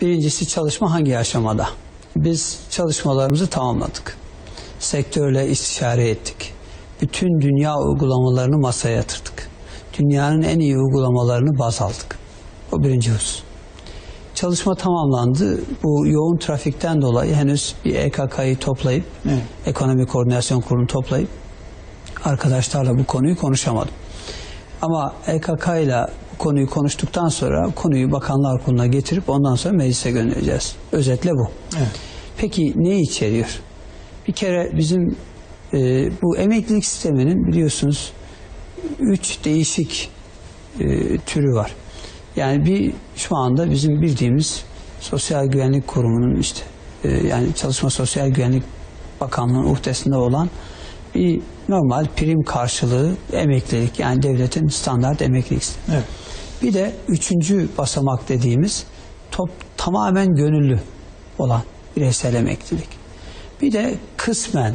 birincisi çalışma hangi aşamada? Biz çalışmalarımızı tamamladık. Sektörle istişare ettik. Bütün dünya uygulamalarını masaya yatırdık. Dünyanın en iyi uygulamalarını baz aldık. O birinci husus. Çalışma tamamlandı. Bu yoğun trafikten dolayı henüz bir EKK'yı toplayıp, Evet. Ekonomi Koordinasyon Kurulu'nu toplayıp arkadaşlarla bu konuyu konuşamadım. Ama EKK ile konuyu konuştuktan sonra konuyu Bakanlar Kurulu'na getirip ondan sonra meclise göndereceğiz. Özetle bu. Evet. Peki ne içeriyor? Bir kere bizim e, bu emeklilik sisteminin biliyorsunuz üç değişik e, türü var. Yani bir şu anda bizim bildiğimiz Sosyal Güvenlik Kurumu'nun işte e, yani Çalışma Sosyal Güvenlik Bakanlığı'nın uhdesinde olan bir normal prim karşılığı emeklilik yani devletin standart emeklilik sistemi. Evet. Bir de üçüncü basamak dediğimiz top, tamamen gönüllü olan bireysel emeklilik. Bir de kısmen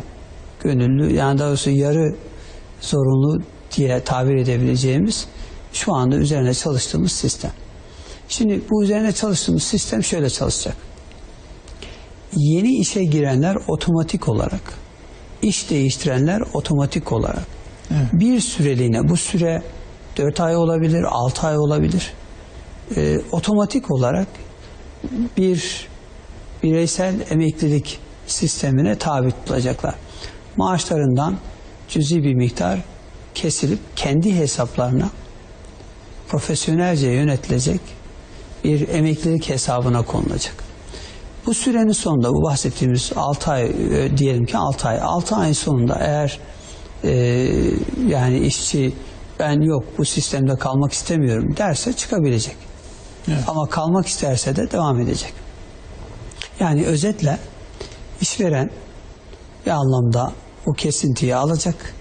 gönüllü yani daha doğrusu yarı zorunlu diye tabir edebileceğimiz şu anda üzerine çalıştığımız sistem. Şimdi bu üzerine çalıştığımız sistem şöyle çalışacak. Yeni işe girenler otomatik olarak, iş değiştirenler otomatik olarak Evet. bir süreliğine bu süre 4 ay olabilir, 6 ay olabilir. Ee, otomatik olarak bir bireysel emeklilik sistemine tabi tutulacaklar. Maaşlarından cüzi bir miktar kesilip kendi hesaplarına profesyonelce yönetilecek bir emeklilik hesabına konulacak. Bu sürenin sonunda bu bahsettiğimiz 6 ay e, diyelim ki 6 ay 6 ayın sonunda eğer e, yani işçi ben yok bu sistemde kalmak istemiyorum derse çıkabilecek. Evet. Ama kalmak isterse de devam edecek. Yani özetle işveren bir anlamda o kesintiyi alacak.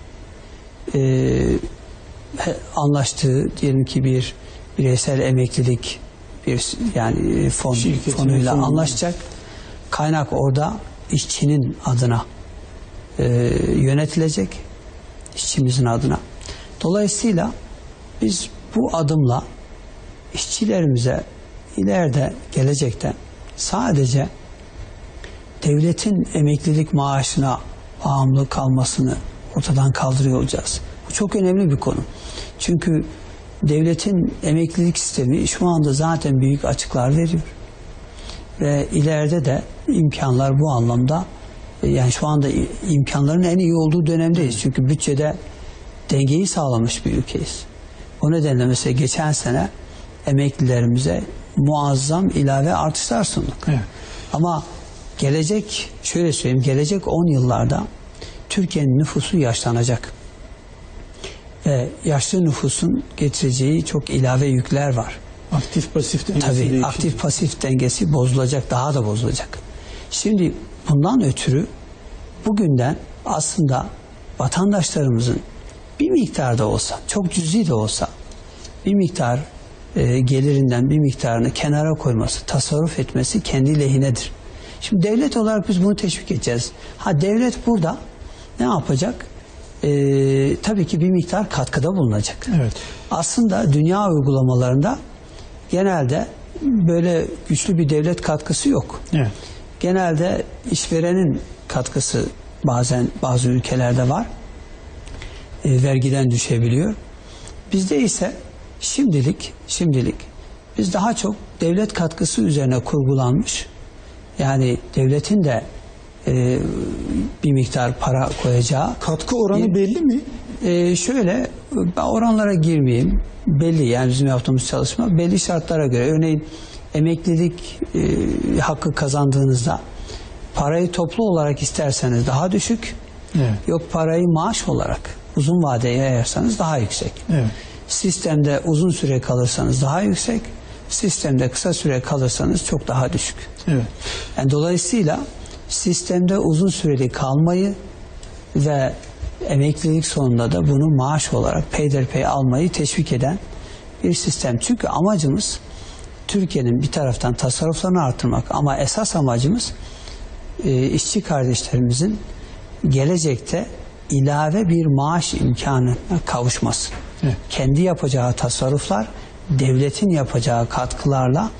Ee, anlaştığı diyelim ki bir bireysel emeklilik bir yani fon Şirketin fonuyla fonuyla. anlaşacak. Kaynak orada işçinin adına e, yönetilecek. işçimizin adına. Dolayısıyla biz bu adımla işçilerimize ileride gelecekte sadece devletin emeklilik maaşına bağımlı kalmasını ortadan kaldırıyor olacağız. Bu çok önemli bir konu. Çünkü devletin emeklilik sistemi şu anda zaten büyük açıklar veriyor. Ve ileride de imkanlar bu anlamda yani şu anda imkanların en iyi olduğu dönemdeyiz. Çünkü bütçede dengeyi sağlamış bir ülkeyiz. O nedenle mesela geçen sene emeklilerimize muazzam ilave artışlar sunduk. Evet. Ama gelecek şöyle söyleyeyim gelecek 10 yıllarda Türkiye'nin nüfusu yaşlanacak. Ve yaşlı nüfusun getireceği çok ilave yükler var. Aktif pasif dengesi Tabii değişecek. aktif pasif dengesi bozulacak, daha da bozulacak. Şimdi bundan ötürü bugünden aslında vatandaşlarımızın bir miktar da olsa, çok cüzi de olsa bir miktar e, gelirinden bir miktarını kenara koyması, tasarruf etmesi kendi lehinedir. Şimdi devlet olarak biz bunu teşvik edeceğiz. Ha devlet burada ne yapacak? E, tabii ki bir miktar katkıda bulunacak. Evet. Aslında dünya uygulamalarında genelde böyle güçlü bir devlet katkısı yok. Evet. Genelde işverenin katkısı bazen bazı ülkelerde var. E, vergiden düşebiliyor. Bizde ise şimdilik şimdilik biz daha çok devlet katkısı üzerine kurgulanmış. Yani devletin de e, bir miktar para koyacağı Katkı oranı Bir- belli mi? ee, şöyle ben oranlara girmeyeyim. Belli yani bizim yaptığımız çalışma belli şartlara göre. Örneğin emeklilik e, hakkı kazandığınızda parayı toplu olarak isterseniz daha düşük. Evet. Yok parayı maaş olarak uzun vadeye yayarsanız daha yüksek. Evet. Sistemde uzun süre kalırsanız daha yüksek. Sistemde kısa süre kalırsanız çok daha düşük. Evet. Yani dolayısıyla sistemde uzun süreli kalmayı ve emeklilik sonunda da bunu maaş olarak peyderpey almayı teşvik eden bir sistem. Çünkü amacımız Türkiye'nin bir taraftan tasarruflarını artırmak ama esas amacımız e, işçi kardeşlerimizin gelecekte ilave bir maaş imkanına kavuşması. Evet. Kendi yapacağı tasarruflar devletin yapacağı katkılarla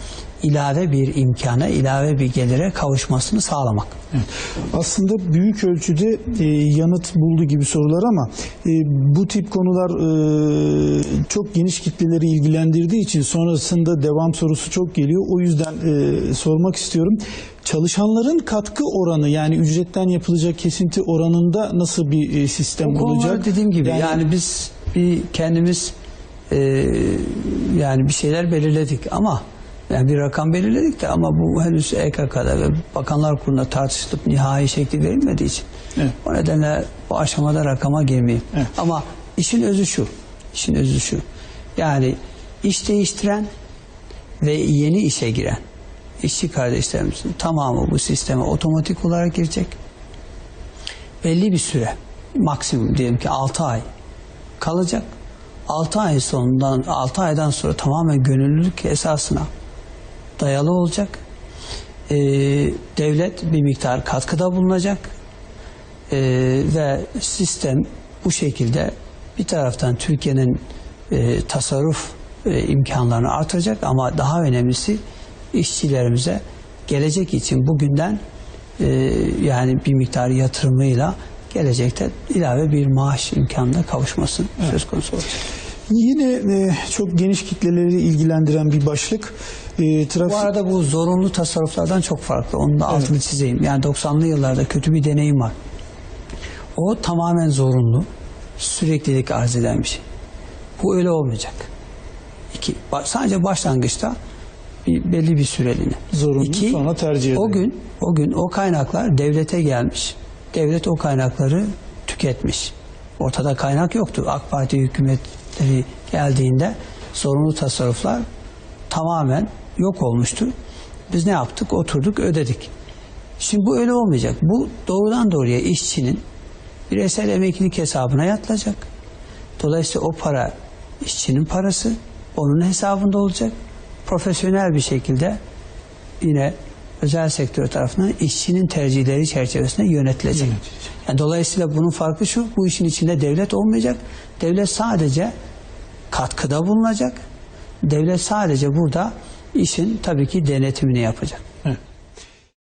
ilave bir imkana, ilave bir gelire kavuşmasını sağlamak. Evet. Aslında büyük ölçüde e, yanıt buldu gibi sorular ama e, bu tip konular e, çok geniş kitleleri ilgilendirdiği için sonrasında devam sorusu çok geliyor. O yüzden e, sormak istiyorum. Çalışanların katkı oranı yani ücretten yapılacak kesinti oranında nasıl bir e, sistem konular olacak? dediğim gibi yani, biz bir kendimiz e, yani bir şeyler belirledik ama yani bir rakam belirledik de ama bu henüz EKK'da ve Bakanlar Kurulu'nda tartışılıp nihai şekli verilmediği için Evet. o nedenle bu aşamada rakama girmeyeyim. Evet. Ama işin özü şu, işin özü şu. Yani iş değiştiren ve yeni işe giren işçi kardeşlerimizin tamamı bu sisteme otomatik olarak girecek. Belli bir süre, maksimum diyelim ki 6 ay kalacak. 6 ay sonundan 6 aydan sonra tamamen gönüllülük esasına dayalı olacak. Ee, devlet bir miktar katkıda bulunacak. Ee, ve sistem bu şekilde bir taraftan Türkiye'nin e, tasarruf e, imkanlarını artıracak ama daha önemlisi işçilerimize gelecek için bugünden e, yani bir miktar yatırımıyla gelecekte ilave bir maaş imkanına kavuşması söz konusu olacak. Yine e, çok geniş kitleleri ilgilendiren bir başlık. E, trafik Bu arada bu zorunlu tasarruflardan çok farklı. Onun da altını çizeyim. Yani 90'lı yıllarda kötü bir deneyim var. O tamamen zorunlu. Süreklilik arz eden bir şey. Bu öyle olmayacak. İki, sadece başlangıçta bir, belli bir süreliğine. Zorunlu, sonra tercih O edilen. gün, o gün o kaynaklar devlete gelmiş. Devlet o kaynakları tüketmiş. Ortada kaynak yoktu. AK Parti hükümetleri geldiğinde zorunlu tasarruflar tamamen yok olmuştu. Biz ne yaptık? Oturduk, ödedik. Şimdi bu öyle olmayacak. Bu doğrudan doğruya işçinin bireysel emeklilik hesabına yatılacak. Dolayısıyla o para işçinin parası, onun hesabında olacak. Profesyonel bir şekilde yine özel sektör tarafından işçinin tercihleri çerçevesinde yönetilecek. Yönetilecek. Yani dolayısıyla bunun farkı şu, bu işin içinde devlet olmayacak. Devlet sadece katkıda bulunacak. Devlet sadece burada işin tabii ki denetimini yapacak.